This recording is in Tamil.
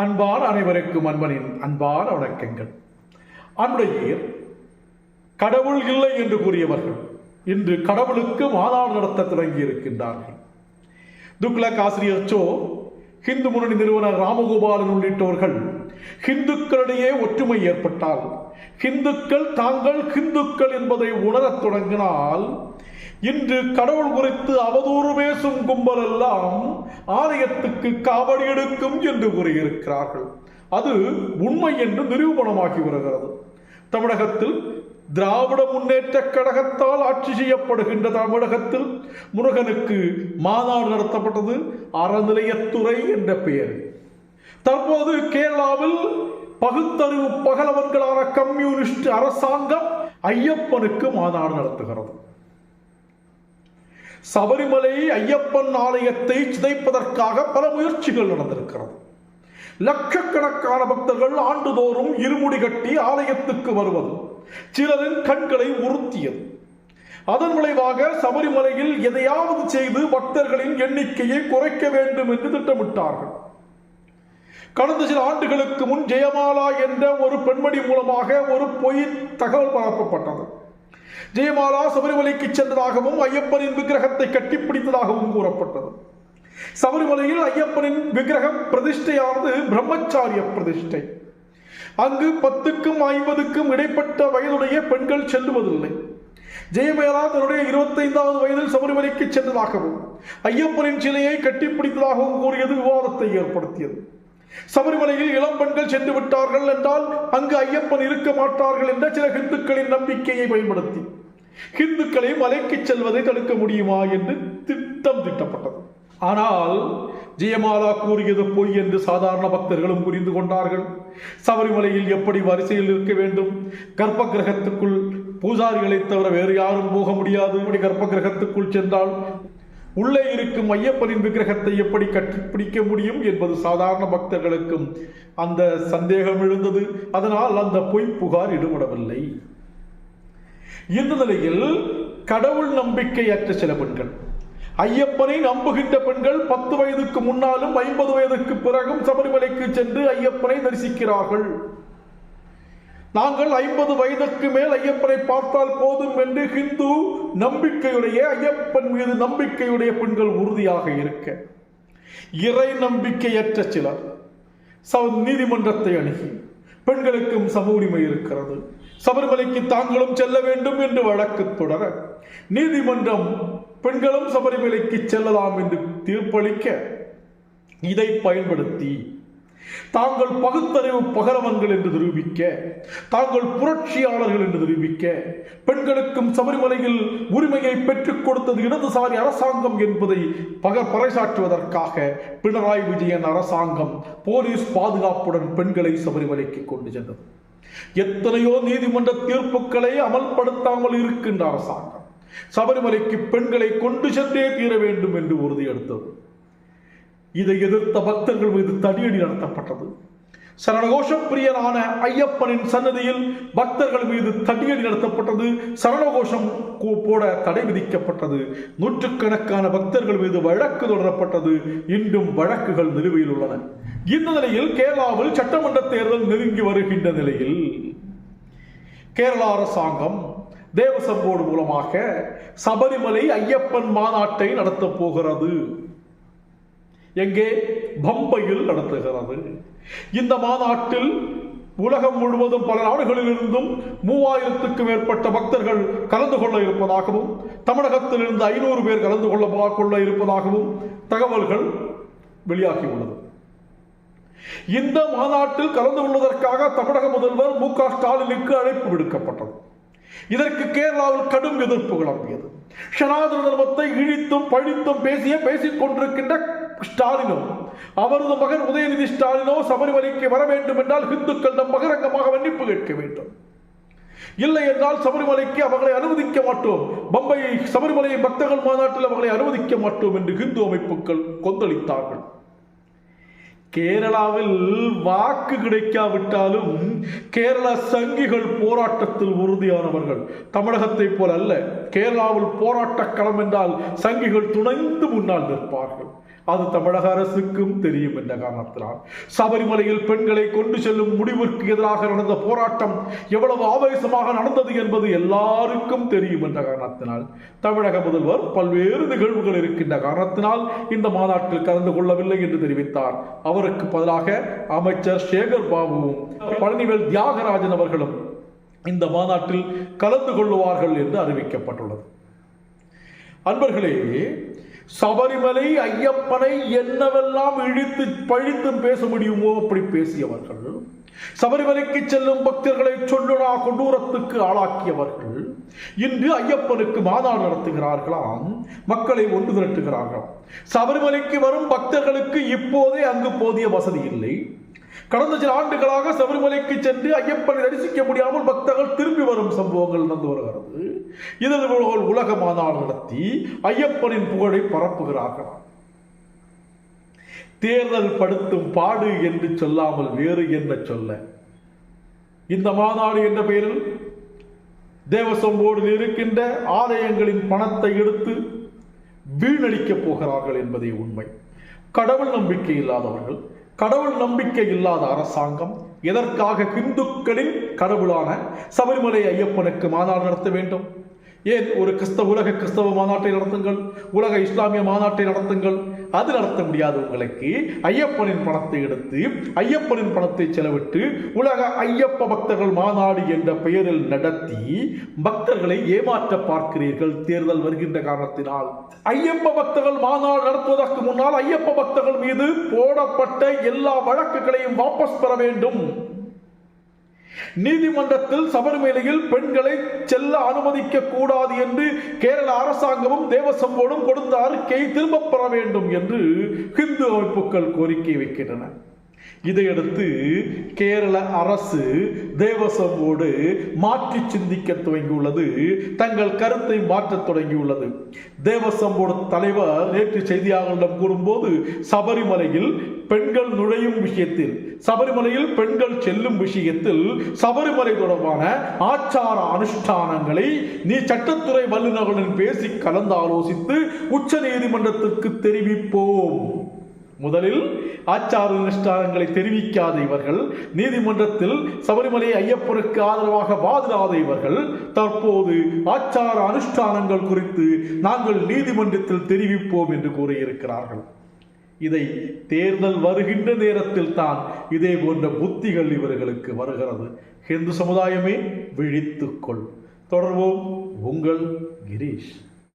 அன்பான அனைவருக்கும் அன்பனின் அன்பான வணக்கங்கள். அன்புடைய கடவுள் இல்லை என்று கூறியவர்கள் இன்று கடவுளுக்கு மாதாடு நடத்த தொடங்கி இருக்கின்றார்கள் துக்ளக் ஆசிரியர் சோ ஹிந்து முன்னணி நிறுவனர் ராமகோபாலன் உள்ளிட்டவர்கள் ஹிந்துக்களிடையே ஒற்றுமை ஏற்பட்டால் ஹிந்துக்கள் தாங்கள் ஹிந்துக்கள் என்பதை உணரத் தொடங்கினால் இன்று கடவுள் குறித்து அவதூறு பேசும் கும்பல் எல்லாம் ஆலயத்துக்கு காவடி எடுக்கும் என்று கூறியிருக்கிறார்கள். அது உண்மை என்று நிரூபணமாகி வருகிறது. தமிழகத்தில் திராவிட முன்னேற்ற கழகத்தால் ஆட்சி செய்யப்படுகின்ற தமிழகத்தில் முருகனுக்கு மாநாடு நடத்தப்பட்டது அறநிலையத்துறை என்ற பெயர். தற்போது கேரளாவில் பகுத்தறிவு பகலவன்களான கம்யூனிஸ்ட் அரசாங்கம் ஐயப்பனுக்கு மாநாடு நடத்துகிறது. சபரிமலை ஐயப்பன் ஆலயத்தை சிதைப்பதற்காக பல முயற்சிகள் நடந்திருக்கிறது. லட்சக்கணக்கான பக்தர்கள் ஆண்டுதோறும் இருமுடி கட்டி ஆலயத்துக்கு வருவது. சிலரின் கண்களை உறுத்தியது. அதன் விளைவாக சபரிமலையில் எதையாவது செய்து பக்தர்களின் எண்ணிக்கையை குறைக்க வேண்டும் என்று திட்டமிட்டார்கள். கடந்த சில ஆண்டுகளுக்கு முன் ஜெயமாலா என்ற ஒரு பெண்மணி மூலமாக ஒரு பொய் தகவல் பரப்பப்பட்டது. ஜெயமாலா சபரிமலைக்கு சென்றதாகவும் ஐயப்பனின் விக்கிரகத்தை கட்டிப்பிடித்ததாகவும் கூறப்பட்டது. சபரிமலையில் ஐயப்பனின் விக்கிரகம் பிரதிஷ்டையானது பிரம்மச்சாரிய பிரதிஷ்டை. அங்கு பத்துக்கும் ஐம்பதுக்கும் இடைப்பட்ட வயதுடைய பெண்கள் செல்லுவதில்லை. ஜெயமேலா தன்னுடைய இருபத்தைந்தாவது வயதில் சபரிமலைக்கு சென்றதாகவும் ஐயப்பனின் சிலையை கட்டிப்பிடித்ததாகவும் கூறியது விவாதத்தை ஏற்படுத்தியது. சபரிமலையில் இளம் பெண்கள் சென்று விட்டார்கள் என்றால் அங்கு ஐயப்பன் இருக்க மாட்டார்கள் என்ற சில ஹிந்துக்களின் நம்பிக்கையை பயன்படுத்தி ஹிந்துக்களை மலைக்கு செல்வதை தடுக்க முடியுமா என்று திட்டம் திட்டப்பட்டது. ஆனால் ஜெயமாலா கூறியது பொய் என்று சாதாரண பக்தர்களும் புரிந்து கொண்டார்கள். சபரிமலையில் எப்படி வரிசையில் இருக்க வேண்டும்? கர்ப்ப கிரகத்துக்குள் பூஜாரிகளை தவிர வேறு யாரும் போக முடியாது. இப்படி கர்ப்ப கிரகத்துக்குள் சென்றால் உள்ளே இருக்கும் ஐயப்பனின் விக்கிரகத்தை எப்படி கட்டிப்பிடிக்க முடியும் என்பது சாதாரண பக்தர்களுக்கும் அந்த சந்தேகம் எழுந்தது. அதனால் அந்த பொய் புகார் ஈடுபடவில்லை இந்த நிலையில் கடவுள் நம்பிக்கையற்ற சில பெண்கள் ஐயப்பனை நம்புகின்ற பெண்கள் பத்து வயதுக்கு முன்னாலும் ஐம்பது வயதுக்கு பிறகும் சபரிமலைக்கு சென்று ஐயப்பனை தரிசிக்கிறார்கள். நாங்கள் ஐம்பது வயதுக்கு மேல் ஐயப்பனை பார்த்தால் போதும் என்று ஹிந்து நம்பிக்கையுடைய ஐயப்பன் மீது நம்பிக்கையுடைய பெண்கள் உறுதியாக இருக்க. இறை நம்பிக்கையற்ற சிலர் ச- நீதிமன்றத்தை அணுகி பெண்களுக்கும் சம உரிமை இருக்கிறது. சபரிமலைக்கு தாங்களும் செல்ல வேண்டும் என்று வழக்கு தொடர நீதிமன்றம் பெண்களும் சபரிமலைக்கு செல்லலாம் என்று தீர்ப்பளிக்க இதை பயன்படுத்தி தாங்கள் பகுத்தறிவு பகரவன்கள் என்று நிரூபிக்க தாங்கள் புரட்சியாளர்கள் என்று நிரூபிக்க பெண்களுக்கும் சபரிமலையில் உரிமையை பெற்றுக் கொடுத்தது இடதுசாரி அரசாங்கம் என்பதை பக பறைசாற்றுவதற்காக பினராயி விஜயன் அரசாங்கம் போலீஸ் பாதுகாப்புடன் பெண்களை சபரிமலைக்கு கொண்டு சென்றது. எத்தனையோ நீதிமன்ற தீர்ப்புகளை அமல்படுத்தாமல் இருக்கின்ற அரசாங்கம். சபரிமலைக்கு பெண்களை கொண்டு சென்றே தீர வேண்டும் என்று உறுதியெடுத்தது இதை எதிர்த்த பக்தர்கள் மீது தடியடி நடத்தப்பட்டது. சரணகோஷ பிரியரான ஐயப்பனின் சன்னதியில் பக்தர்கள் மீது தடியடி நடத்தப்பட்டது. சரணகோஷம் போட தடை விதிக்கப்பட்டது. நூற்றுக்கணக்கான பக்தர்கள் மீது வழக்கு தொடரப்பட்டது. இன்றும் வழக்குகள் நிலுவையில் உள்ளன. இந்த நிலையில் கேரளாவில் சட்டமன்ற தேர்தல் நெருங்கி வருகின்ற நிலையில் கேரள அரசாங்கம் தேவசம் போர்டு மூலமாக சபரிமலை ஐயப்பன் மாநாட்டை நடத்தப் போகிறது. எங்கே? பம்பையில் நடத்துகிறது. இந்த மாநாட்டில் உலகம் முழுவதும் பல நாடுகளிலிருந்தும் மூவாயிரத்துக்கும் மேற்பட்ட பக்தர்கள் கலந்து கொள்ள இருப்பதாகவும் தமிழகத்திலிருந்து ஐநூறு பேர் கலந்து கொள்ள கொள்ள இருப்பதாகவும் தகவல்கள் வெளியாகியுள்ளது இந்த மாநாட்டில் கலந்து கொள்வதற்காக தமிழக முதல்வர் மு க ஸ்டாலினுக்கு அழைப்பு விடுக்கப்பட்டது. இதற்கு கேரளாவில் கடும் எதிர்ப்பு கிளம்பியது சனாதன தர்மத்தை இழித்தும் பழித்தும் பேசிய பேசிக் கொண்டிருக்கின்ற ஸ்டாலினோ அவரது மகன் உதயநிதி ஸ்டாலினோ சபரிமலைக்கு வர வேண்டும் என்றால் இந்துக்கள் நம் பகிரங்கமாக மன்னிப்பு கேட்க வேண்டும். இல்லை என்றால் சபரிமலைக்கு அவர்களை அனுமதிக்க மாட்டோம். பம்பை சபரிமலை பக்தர்கள் மாநாட்டில் அவர்களை அனுமதிக்க மாட்டோம் என்று இந்து அமைப்புகள் கொந்தளித்தார்கள். கேரளாவில் வாக்கு கிடைக்காவிட்டாலும் கேரள சங்கிகள் போராட்டத்தில் உறுதியானவர்கள். தமிழகத்தை போல அல்ல. கேரளாவில் போராட்ட களம் என்றால் சங்கிகள் துணைந்து முன்னால் நிற்பார்கள். அது தமிழக அரசுக்கும் தெரியும் என்ற காரணத்தினால். சபரிமலையில் பெண்களை கொண்டு செல்லும் முடிவிற்கு எதிராக நடந்த போராட்டம் எவ்வளவு ஆவேசமாக நடந்தது என்பது எல்லாருக்கும் தெரியும் என்ற காரணத்தினால். தமிழக முதல்வர் பல்வேறு நிகழ்வுகள் இருக்கின்ற காரணத்தினால் இந்த மாநாட்டில் கலந்து கொள்ளவில்லை என்று தெரிவித்தார். அவர் அவருக்கு பதிலாக அமைச்சர் சேகர் பாபுவும் பழனிவேல் தியாகராஜன் அவர்களும் இந்த மாநாட்டில் கலந்து கொள்ளுவார்கள் என்று அறிவிக்கப்பட்டுள்ளது. அன்பர்களே சபரிமலை ஐயப்பனை என்னவெல்லாம் இழித்து பழித்து பேச முடியுமோ அப்படி பேசியவர்கள் சபரிமலைக்கு செல்லும் பக்தர்களை சொல்லுனா கொடூரத்துக்கு ஆளாக்கியவர்கள் இன்று ஐயப்பனுக்கு மாநாடு நடத்துகிறார்களாம். மக்களை ஒன்று திரட்டுகிறார்களாம். சபரிமலைக்கு வரும் பக்தர்களுக்கு இப்போதே அங்கு போதிய வசதி இல்லை. கடந்த சில ஆண்டுகளாக சபரிமலைக்கு சென்று ஐயப்பனை தரிசிக்க முடியாமல் பக்தர்கள் திரும்பி வரும் சம்பவங்கள் நடந்து வருகிறது. இதில் உலக மாநாடு நடத்தி ஐயப்பனின் புகழை பரப்புகிறார்கள் தேர்தல் படுத்தும் பாடு என்று சொல்லாமல் வேறு என்ன சொல்ல? இந்த மாநாடு என்ற பெயரில் தேவசம்போடு இருக்கின்ற ஆலயங்களின் பணத்தை எடுத்து வீணடிக்கப் போகிறார்கள் என்பதே உண்மை. கடவுள் நம்பிக்கை இல்லாதவர்கள் கடவுள் நம்பிக்கை இல்லாத அரசாங்கம் எதற்காக இந்துக்களின் கடவுளான சபரிமலை ஐயப்பனுக்கு மாநாடு நடத்த வேண்டும்? ஏன் ஒரு கிறிஸ்தவ உலக கிறிஸ்தவ மாநாட்டை நடத்துங்கள் உலக இஸ்லாமிய மாநாட்டை நடத்துங்கள் அது நடத்த முடியாது உங்களுக்கு. ஐயப்பனின் பணத்தை எடுத்து ஐயப்பனின் பணத்தை செலவிட்டு உலக ஐயப்ப பக்தர்கள் மாநாடு என்ற பெயரில் நடத்தி பக்தர்களை ஏமாற்ற பார்க்கிறீர்கள். தேர்தல் வருகின்ற காரணத்தினால். ஐயப்ப பக்தர்கள் மாநாடு நடத்துவதற்கு முன்னால் ஐயப்ப பக்தர்கள் மீது போடப்பட்ட எல்லா வழக்குகளையும் வாபஸ் பெற வேண்டும். நீதிமன்றத்தில் சபரிமலையில் பெண்களை செல்ல அனுமதிக்க கூடாது என்று கேரள அரசாங்கமும் தேவசம்போடும் கொடுத்த அறிக்கையை திரும்பப் பெற வேண்டும் என்று ஹிந்து அமைப்புகள் கோரிக்கை வைக்கின்றன. இதையடுத்து கேரள அரசு தேவசம்போடு மாற்றி சிந்திக்க துவங்கியுள்ளது. தங்கள் கருத்தை மாற்றத் தொடங்கியுள்ளது. தேவசம்போடு தலைவர் நேற்று செய்தியாளர்களிடம் கூறும்போது சபரிமலையில் பெண்கள் நுழையும் விஷயத்தில் சபரிமலையில் பெண்கள் செல்லும் விஷயத்தில் சபரிமலை தொடர்பான ஆச்சார அனுஷ்டானங்களை நீ சட்டத்துறை வல்லுநர்களுடன் பேசி கலந்து ஆலோசித்து உச்ச நீதிமன்றத்திற்கு தெரிவிப்போம். முதலில் ஆச்சார அனுஷ்டானங்களை தெரிவிக்காத இவர்கள் நீதிமன்றத்தில் சபரிமலை ஐயப்பனுக்கு ஆதரவாக வாதிடாத இவர்கள் தற்போது ஆச்சார அனுஷ்டானங்கள் குறித்து நாங்கள் நீதிமன்றத்தில் தெரிவிப்போம் என்று கூறியிருக்கிறார்கள். இதை தேர்தல் வருகின்ற நேரத்தில் தான் இதே போன்ற புத்திகள் இவர்களுக்கு வருகிறது. ஹிந்து சமுதாயமே விழித்துக்கொள் தொடர்வோம் உங்கள் கிரீஷ்.